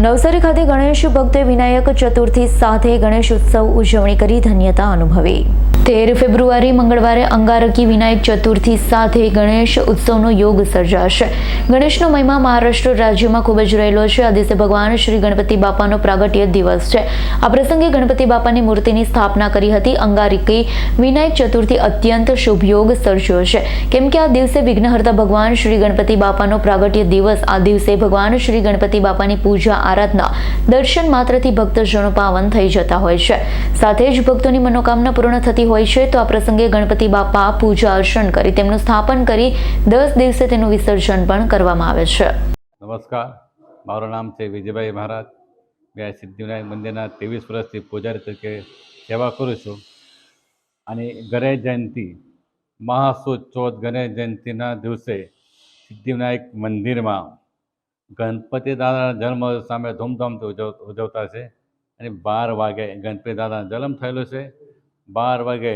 નવસારી ખાતે ગણેશ ભક્ત વિનાયક ચતુર્થી સાથે ગણેશ ઉત્સવ ઉજવણી કરી ધન્યતા અનુભવી. તેર ફેબ્રુઆરી મંગળવારે અંગારકી વિનાયક ચતુર્થી સાથે ગણેશ ઉત્સવનો યોગ સર્જાશે. ગણેશનો મહિમા મહારાષ્ટ્ર રાજ્યમાં ખૂબ જ રહેલો છે. આ દિવસે ભગવાન શ્રી ગણપતિ બાપાનો પ્રાગટ્ય દિવસ છે. આ પ્રસંગે ગણપતિ બાપાની મૂર્તિની સ્થાપના કરી હતી. અંગારકી વિનાયક ચતુર્થી અત્યંત શુભ યોગ સર્જ્યો છે. કેમ કે આ દિવસે વિઘ્નહર્તા ભગવાન શ્રી ગણપતિ બાપાનો પ્રાગટ્ય દિવસ. આ દિવસે ભગવાન શ્રી ગણપતિ બાપાની પૂજા આરાધના. દર્શન માત્રથી ભક્તજનો પાવન થઈ જતા હોય છે. સાથે જ ભક્તોની મનોકામના પૂર્ણ થતી હોય છે, તો આ પ્રસંગે ગણપતિ બાપા પૂજા અર્ચન કરી તેમનું સ્થાપન કરી દસ દિવસે તેનું વિસર્જન પણ કરવામાં આવે છે. નમસ્કાર. મારું નામ છે વિજયભાઈ મહારાજ. મેં સિદ્ધિવિનાયક મંદિરના ત્રેવીસ વર્ષથી પૂજારી તરીકે સેવા કરું છું. અને ગણેશ જયંતિ, મહાસુદ ચોથ ગણેશ જયંતિના દિવસે સિદ્ધિવિનાયક મંદિરમાં ગણપતિ દાદાના જન્મ સામે ધૂમધામથી ઉજવ, ઉજવતા છે. અને બાર વાગે ગણપતિ દાદાનો જન્મ થયેલો છે. બાર વાગે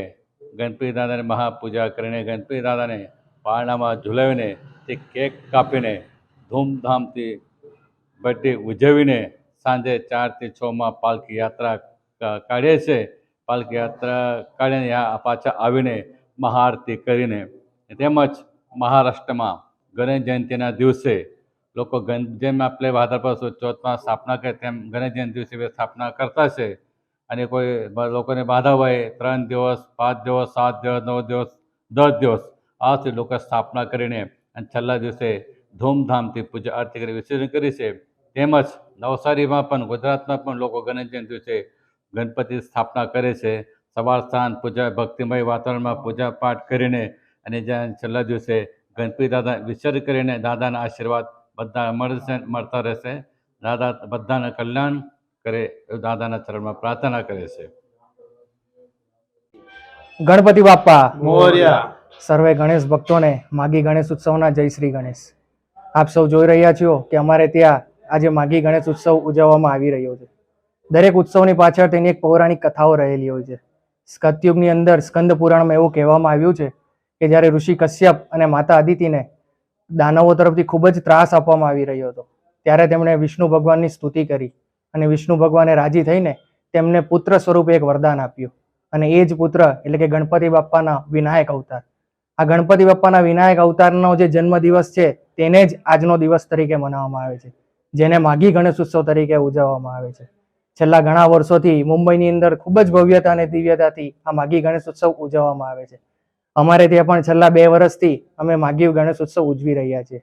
ગણપતિ દાદાની મહાપૂજા કરીને ગણપતિ દાદાને પારણામાં ઝુલાવીને તે કેક કાપીને ધૂમધામથી બર્થડે ઉજવીને સાંજે ચારથી છમાં પાલખી યાત્રા કાઢીએ છે પાલખી યાત્રા કાઢીને પાછા આવીને મહાઆરતી કરીને. તેમજ મહારાષ્ટ્રમાં ગણેશ જયંતિના દિવસે લોકો જેમ આપણે ભાદરપદ સુદ ચોથમાં સ્થાપના કરે, તેમ ગણેશ જયંતિ દિવસે સ્થાપના કરતા છે. અને કોઈ લોકોને બાધા હોય, ત્રણ દિવસ, પાંચ દિવસ, સાત દિવસ, નવ દિવસ, દસ દિવસ, આથી લોકો સ્થાપના કરીને અને છેલ્લા દિવસે ધૂમધામથી પૂજા આરતી કરી, વિસર્જન કરી છે. તેમજ નવસારીમાં પણ, ગુજરાતમાં પણ લોકો ગણેશ જયંતિ દિવસે ગણપતિ સ્થાપના કરે છે. સવાર સ્થાન પૂજા, ભક્તિમય વાતાવરણમાં પૂજા પાઠ કરીને અને જ્યાં છેલ્લા દિવસે ગણપતિ દાદા વિસર્જન કરીને દાદાના આશીર્વાદ બધા મળશે મળતા રહેશે. દાદા બધાને કલ્યાણ કરે દાદાના ચરણમાં પ્રાર્થના કરે છે. ગણપતિ બાપા મોર્યા. સર્વે ગણેશ ભક્તોને માગી ગણેશ ઉત્સવના જય શ્રી ગણેશ. આપ સૌ જોઈ રહ્યા છો કે અમારે ત્યાં આજે માગી ગણેશ ઉત્સવ ઉજવવામાં આવી રહ્યો છે. દરેક ઉત્સવની પાછળ તેની એક પૌરાણિક કથાઓ રહેલી હોય છે. સ્કતયુગની અંદર સ્કંદ પુરાણમાં એવું કહેવામાં આવ્યું છે કે જ્યારે ઋષિ કશ્યપ અને માતા અદિતિને દાનવો તરફથી ખૂબ જ ત્રાસ આપવામાં આવી રહ્યો હતો. ત્યારે તેમણે વિષ્ણુ ભગવાનની સ્તુતિ કરી અને વિષ્ણુ ભગવાને રાજી થઈને તેમને પુત્ર સ્વરૂપે એક વરદાન આપ્યું. અને એ જ પુત્ર એટલે કે ગણપતિ બાપ્પાના વિનાયક અવતાર. આ ગણપતિ બાપ્પાના વિનાયક અવતારનો જે જન્મ દિવસ છે, તેને જ આજનો દિવસ તરીકે મનાવવામાં આવે છે, જેને માઘી ગણેશ ઉત્સવ તરીકે ઉજવવામાં આવે છે. છેલ્લા ઘણા વર્ષોથી મુંબઈની અંદર ખૂબ જ ભવ્યતા અને દિવ્યતાથી આ માઘી ગણેશ ઉત્સવ ઉજવવામાં આવે છે. અમારે ત્યાં પણ છેલ્લા બે વર્ષથી અમે માગીવ ગણેશ ઉત્સવ ઉજવી રહ્યા છીએ.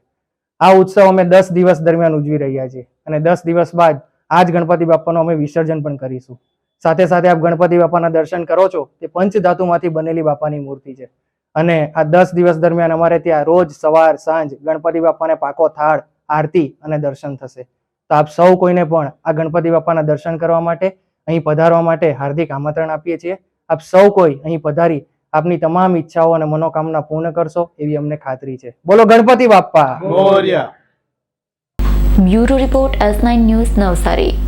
આ ઉત્સવ અમે દસ દિવસ દરમિયાન ઉજવી રહ્યા છીએ અને દસ દિવસ બાદ આ જ ગણપતિ બાપ્પાનું અમે વિસર્જન પણ કરીશું. સાથે સાથે આપ ગણપતિ બાપાના દર્શન કરો છો, તે પંચ ધાતુમાંથી બનેલી બાપાની મૂર્તિ છે. અને આ દસ દિવસ દરમિયાન અમારે ત્યાં રોજ સવાર, સાંજ ગણપતિ બાપાને પાકો, થાળ, આરતી અને દર્શન થશે. તો આપ સૌ કોઈને પણ આ ગણપતિ બાપાના દર્શન કરવા માટે, અહીં પધારવા માટે હાર્દિક આમંત્રણ આપીએ છીએ. આપ સૌ કોઈ અહીં પધારી આપની તમામ ઈચ્છાઓ અને મનોકામના પૂર્ણ કરશો એવી અમને ખાતરી છે. બોલો Ganpati Bappa. Morya. Bureau report S nine news Navsari.